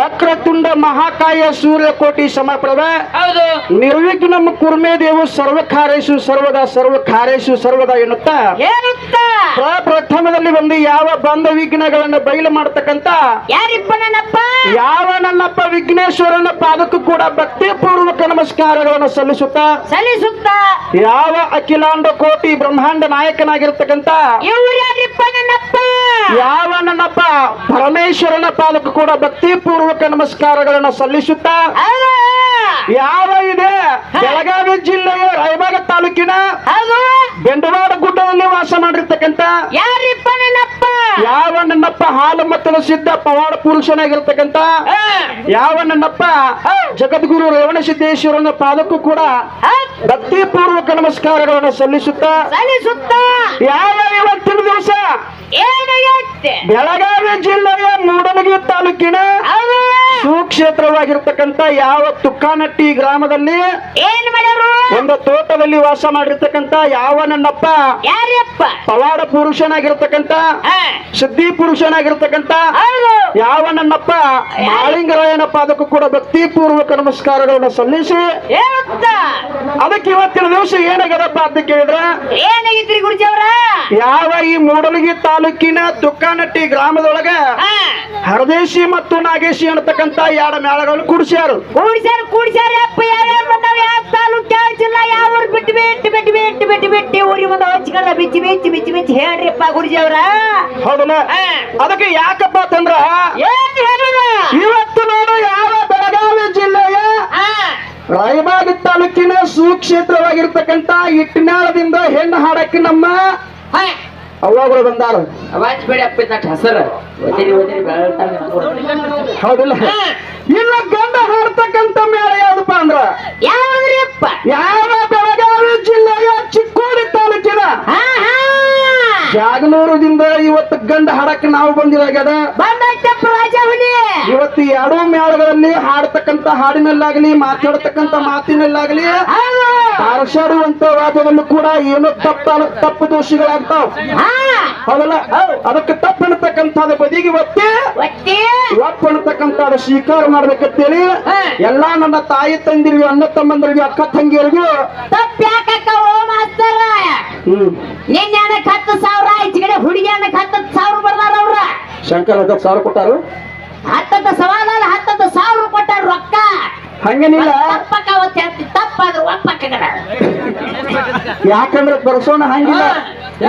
ವಕ್ರತುಂಡ ಮಹಾಕಾಯ ಸೂರ್ಯಕೋಟಿ ಸಮರ್ಪಣದ ಹೌದು. ನಿರ್ವಿಘ್ನಂ ಕುರ್ಮೆ ದೇವು ಸರ್ವಕಾರೇಶು ಸರ್ವದ ಸರ್ವಕಾರೇಶು ಸರ್ವದ ಎನ್ನುತ್ತಾ ಹೇಳುತ್ತ ಪ್ರಥಮದಲ್ಲಿ ಒಂದು ಯಾವ ಬಂಧ ವಿಘ್ನಗಳನ್ನ ಬಯಲು ಮಾಡತಕ್ಕಂತ ಯಾರಿಪ್ಪ ನನ್ನಪ್ಪ? ಯಾವ ನನ್ನಪ್ಪ ವಿಘ್ನೇಶ್ವರನ ಪಾದಕ್ಕೂ ಕೂಡ ಭಕ್ತಿ ಪೂರ್ವಕ ನಮಸ್ಕಾರಗಳನ್ನು ಸಲ್ಲಿಸುತ್ತಾ ಸಲ್ಲಿಸುತ್ತ. ಯಾವ ಅಖಿಲಾಂಡ ಕೋಟಿ ಬ್ರಹ್ಮಾಂಡ ನಾಯಕನಾಗಿರ್ತಕ್ಕಂತ ಇವ್ರು ಯಾವ ನನ್ನಪ್ಪ? ಪರಮೇಶ್ವರನ ಪಾದಕ್ಕೂ ಕೂಡ ಭಕ್ತಿ ಪೂರ್ವಕ ನಮಸ್ಕಾರಗಳನ್ನು ಸಲ್ಲಿಸುತ್ತಾ? ಯಾವ ಇದೆ? ಬೆಳಗಾವಿ ಜಿಲ್ಲೆಯ ರಾಯಬಾಗ ತಾಲೂಕಿನ ಬೆಂಡವಾಡ ಗುಡ್ಡದಲ್ಲಿ ವಾಸ ನನ್ನಪ್ಪ? ಯಾವ ನನ್ನಪ್ಪ ಹಾಲು ಮತ್ತಲು ಸಿದ್ಧ ಪವಾಡ ಪುರುಷನಾಗಿರ್ತಕ್ಕಂತ ಹಾ. ಯಾವ ನನ್ನಪ್ಪ? ಜಗದ್ಗುರು ರೇವಣ ಸಿದ್ದೇಶ್ವರನ ಪಾದಕ್ಕೂ ಕೂಡ ಹೌದ್. ಭಕ್ತಿ ಪೂರ್ವಕ ನಮಸ್ಕಾರಗಳನ್ನು ಸಲ್ಲಿಸುತ್ತಾ ಸಲ್ಲಿಸುತ್ತಾ ಯಾವ ಇವತ್ತಿನ ದಿವಸ ಬೆಳಗಾವಿ ಜಿಲ್ಲೆಯ ಮೂಡಲಗಿ ತಾಲೂಕಿನ ಸುಕ್ಷೇತ್ರವಾಗಿರ್ತಕ್ಕಂತ ಯಾವ ತುಕ್ಕಾನಟ್ಟಿ ಗ್ರಾಮದಲ್ಲಿ ಏನ್ ಮಾಡ್ಯಾರು ಒಂದು ತೋಟದಲ್ಲಿ ವಾಸ ಮಾಡಿರ್ತಕ್ಕಂತ ಯಾವ ನನ್ನಪ್ಪ? ಪವಾಡ ಪುರುಷನಾಗಿರ್ತಕ್ಕಂತ. ಸಿದ್ಧಿ ಪುರುಷನಾಗಿರ್ತಕ್ಕಂತ ಯಾವ ನನ್ನಪ್ಪ? ಮಾಳಿಂಗರಾಯನ ಅದಕ್ಕೂ ಕೂಡ ಭಕ್ತಿ ಪೂರ್ವಕ ನಮಸ್ಕಾರಗಳನ್ನು ಸಲ್ಲಿಸಿ. ಅದಕ್ಕೆ ಇವತ್ತಿನ ದಿವಸ ಏನಾಗದಪ್ಪ ಅಂತ ಕೇಳಿದ್ರೆ ಯಾವ ಈ ಮೂಡಲಗಿ ತಾಲೂಕಿನ ತುಕ್ಕಾನಟ್ಟಿ ಗ್ರಾಮದೊಳಗ. ಹರದೇಶಿ ಮತ್ತು ನಾಗೇಶಿ ಅನ್ನತಕ್ಕಂತ ಎರಡು ಮೇಳಗಳು ಕುಡಿಸ್ಯಾರು. ಕೂಡ್ಸ್ಯಾರ ಕೂಡ್ಸ್ಯಾರ ಅಪ್ಪ ಯಾರ್ಯಾರು ಬಂದಾವ ಯಾವ ತಾಲೂಕ್ ಯಾವ ಜಿಲ್ಲಾ ಯಾವ ಊರು ಬಿಟ್ಟು ಬಿಟ್ಟು ಬಿಟ್ಟು ಬಿಟ್ಟು ಬಿಟ್ಟು ಬಿಟ್ಟು ಊರಿಗೆ ಬಂದ ಹಚ್ಕೊಂಡ ಬಿಚ್ಚಿ ಬಿಚ್ಚಿ ಬಿಚ್ಚಿ ಬಿಚ್ಚಿ ಹೇಳ್ರಿಪ್ಪ ಗುರುಜಿಯವ್ರ ಹೌದಲ್ಲ? ಅದಕ್ಕೆ ಯಾಕಪ್ಪ ಅಂತಂದ್ರ ಏನ್ ಹೇಳುದ ಇವತ್ತು ನೋಡು ಯಾವ ಬೆಳಗಾವಿ ಜಿಲ್ಲೆಯ ರಾಯಬಾಗ ತಾಲೂಕಿನ ಸುಕ್ಷೇತ್ರವಾಗಿರ್ತಕ್ಕಂತ ಇಟ್ಟಿನಾಳದಿಂದ ಹೆಣ್ಣು ಹಾಡಕ್ಕೆ ನಮ್ಮ ಅವ್ವಾಗಳು ಬಂದಾರ. ಅವಾಜ್ ಬೇಡ ಹಸರ. ಹೌದಿಲ್ಲ. ಇಲ್ಲ ಗಂಡ ಹಾಡ್ತಕ್ಕಂತ ಮೇಳ ಯಾವ್ದಪ್ಪ ಅಂದ್ರ? ಯಾವ್ದ್ರಿ ಅಪ್ಪ? ಯಾವ ಬೆಳಗಾವಿ ಜಿಲ್ಲೆಯ ಚಿಕ್ಕೋಡಿ ತಾಲೂಕಿನ ಹಾ ಹಾ ಜಾಗನೂರದಿಂದ ಇವತ್ತು ಗಂಡ ಹಾಡಕ್ಕೆ ನಾವು ಬಂದಿರಾಗ್ಯದ ಇವತ್ತು ಎರಡೂ ಮೇಳಗಳಲ್ಲಿ ಹಾಡ್ತಕ್ಕಂತ ಹಾಡಿನಲ್ಲಾಗಲಿ ಮಾತಾಡ್ತಕ್ಕಂತ ಮಾತಿನಲ್ಲಾಗ್ಲಿ ಹೌದು. ವಾದವನ್ನು ಕೂಡ ಏನೋ ತಪ್ಪ ತಪ್ಪು ದೋಷಿಗಳಾಗ್ತಾವ. ಹೌದಲ್ಲ? ಅದಕ್ಕೆ ತಪ್ಪು ಅನ್ನತಕ್ಕಂಥದ್ದು ಬದಿಗೆ ಒತ್ತಿ ಒಪ್ಪು ಅನ್ನತಕ್ಕಂಥದ್ದು ಸ್ವೀಕಾರ ಮಾಡ್ಬೇಕಂತೇಳಿ. ಎಲ್ಲಾ ನನ್ನ ತಾಯಿ ತಂದಿರಿಗೂ ಅಣ್ಣ ತಮ್ಮಂದಿರಿಗೂ ಅಕ್ಕ ತಂಗಿಯರಿಗೂ ನಿನ್ನೆ ಅನ್ನಕ್ ಹತ್ತು ಸಾವಿರ ಈಚೆಗಡೆ ಹುಡುಗಿ ಅನ್ನಕ್ ಹತ್ತತ್ತು ಸಾವಿರ ಬರ್ದಾರ ಅವ್ರ. ಶಂಕರ್ ಹತ್ತತ್ತು ಸಾವಿರ ಕೊಟ್ಟಾರು? ಹತ್ತತ್ತು ಸವಾಲಲ್ಲ ಹತ್ತತ್ತು ಸಾವಿರ ಕೊಟ್ಟಾರ ರೊಕ್ಕ. ಹಂಗೇನಿಲ್ಲ. ತಪ್ಪಕ್ಕ ಅವತ್ತು ಹೇಳ್ತಿ ತಪ್ಪಾದ್ರೆ ಒಪ್ಪಕ್ಕ ಯಾಕಂದ್ರೆ ಬರ್ಸೋಣ ಹಂಗಿಲ್ಲ.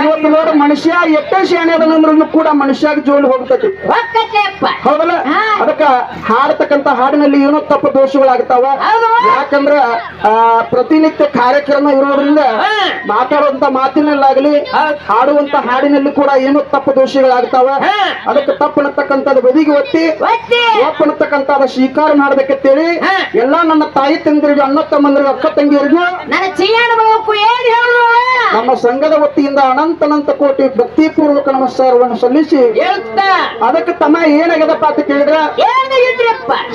ಇವತ್ತು ನೋಡು ಮನುಷ್ಯ ಎಟ್ಟ ಶಾಣೆ ಅದನಂದ್ರೂ ಕೂಡ ಮನುಷ್ಯಾಗ ಜೋಲಿ ಹೋಗ್ತೈತಿ. ಹೌದಲ್ಲ. ಅದಕ್ಕ ಹಾಡತಕ್ಕಂತ ಹಾಡಿನಲ್ಲಿ ಏನೋ ತಪ್ಪು ದೋಷಗಳಾಗ್ತಾವ. ಯಾಕಂದ್ರ ಪ್ರತಿನಿತ್ಯ ಕಾರ್ಯಕ್ರಮ ಇರೋದ್ರಿಂದ. ಮಾತಾಡುವಂತ ಮಾತಿನಲ್ಲಾಗ್ಲಿ ಹಾಡುವಂತ ಹಾಡಿನಲ್ಲಿ ಕೂಡ ಏನೋ ತಪ್ಪು ದೋಷಗಳಾಗ್ತಾವ. ಅದಕ್ಕೆ ತಪ್ಪು ಅನ್ನತಕ್ಕಂಥದ್ದು ಬದಿಗೆ ಒತ್ತಿ ಒತ್ತಿ. ಒಪ್ಪು ಅನ್ನತಕ್ಕಂಥದ್ದು ಸ್ವೀಕಾರ ಮಾಡ್ಬೇಕಂತೇಳಿ ಎಲ್ಲಾ ನನ್ನ ತಾಯಿ ತಂದಿರಿಗೂ ಅಣ್ಣ ತಮ್ಮಂದ್ರಿಗೂ ಅಕ್ಕ ತಂಗಿಯರಿಗೂ ನಮ್ಮ ಸಂಘದ ವತಿಯಿಂದ ಅನಂತ ಅನಂತ ಕೋಟಿ ಭಕ್ತಿ ಪೂರ್ವಕ ನಮಸ್ಕಾರವನ್ನು ಸಲ್ಲಿಸಿ ಹೇಳ್ತಾ. ಅದಕ್ಕೆ ತಮ್ಮ ಏನಾಗ್ಯದಪ್ಪ ಅಂತ ಕೇಳಿದ್ರ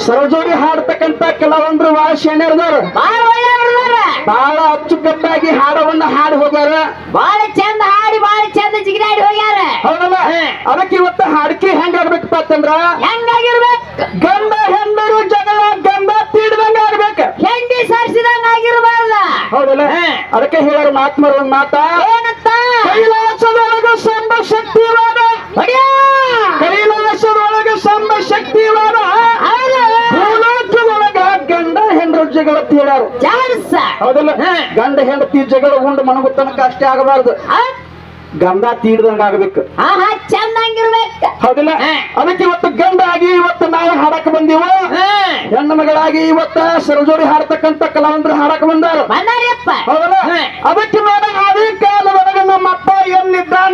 ಸರಜೋಡಿ ಹಾಡ್ತಕ್ಕಂತ ಕೆಲವೊಂದ್ರು ವಾಸಿ ಶಾಣ್ಯರ್ದಾರ ಬಾಳ ಬಹಳ ಅಚ್ಚುಕಟ್ಟಾಗಿ ಹಾಡವನ್ನ ಹಾಡಿ ಹೋಗ್ಯಾರ. ಬಾಳ ಚಂದ ಹಾಡಿ ಬಾಳ ಚಂದ ಜಿಗಿರಾಡಿ ಹೋಗ್ಯಾರ. ಹೌದಲ್ಲ? ಅದಕ್ಕೆ ಇವತ್ತು ಹಾಡಿಕೆ ಹೆಂಗಾಗ್ಬೇಕಪ್ಪ ಅಂತಂದ್ರ ಹೆಂಗಾಗಿರ್ಬೇಕು? ಗಂಡ ಹೆಂಡರು ಜಗಳ ಗಂಡ ತೀಡ್ದಂಗ ಆಗ್ಬೇಕು. ಹೆಂಡಿ ಸರ್ಸಿದಂಗ ಆಗಿರ್ಬಾರ್ದ. ಹೌದಲ್ಲ? ಅದಕ್ಕೆ ಹೇಳೋರು ಮಾತ್ಮರ ಒಂದ್ ಮಾತ? ಕೈಲಾಸದೊಳಗ ಸಂಬ ಶಕ್ತಿವಾದ! ಕೈಲಾಸದೊಳಗ ಸಂಬ ಶಕ್ತಿವಾದ. ಭೂಲೋಕದೊಳಗ ಗಂಡ ಹೆಣ್ಣರು ಜಗಳ ಜಾಡ್ಸ ಹೌದಲ್ಲ? ಗಂಡ ಹೆಂಡತಿ ಜಗಳ ಉಂಡು ಮನಗು ತನಕ ಅಷ್ಟೇ ಆಗಬಾರ್ದು. ಗಂಧ ತೀಡ್ದಂಗ ಆಗ್ಬೇಕು. ಹೌದಿಲ್ಲ? ಹಾ. ಅದಕ್ಕೆ ಇವತ್ತು ಗಂಡ ಆಗಿ ಇವತ್ತು ನಾವು ಹಾಡಕ್ ಬಂದಿವು? ಹೆಣ್ಣು ಮಗಳಾಗಿ ಇವತ್ತ ಸರಜೋಡಿ ಹಾಡ್ತಕ್ಕಂತ ಕಲಾವಂತರು ಹಾಡಕ್ ಬಂದಾರ. ಅದಕ್ಕೆ ಹೌದಲ್ಲ? ಅದೇ ಅದಕ್ಕೆ ನೋಡ ಆದಿ ಎಲ್ಲಿ ದಾನ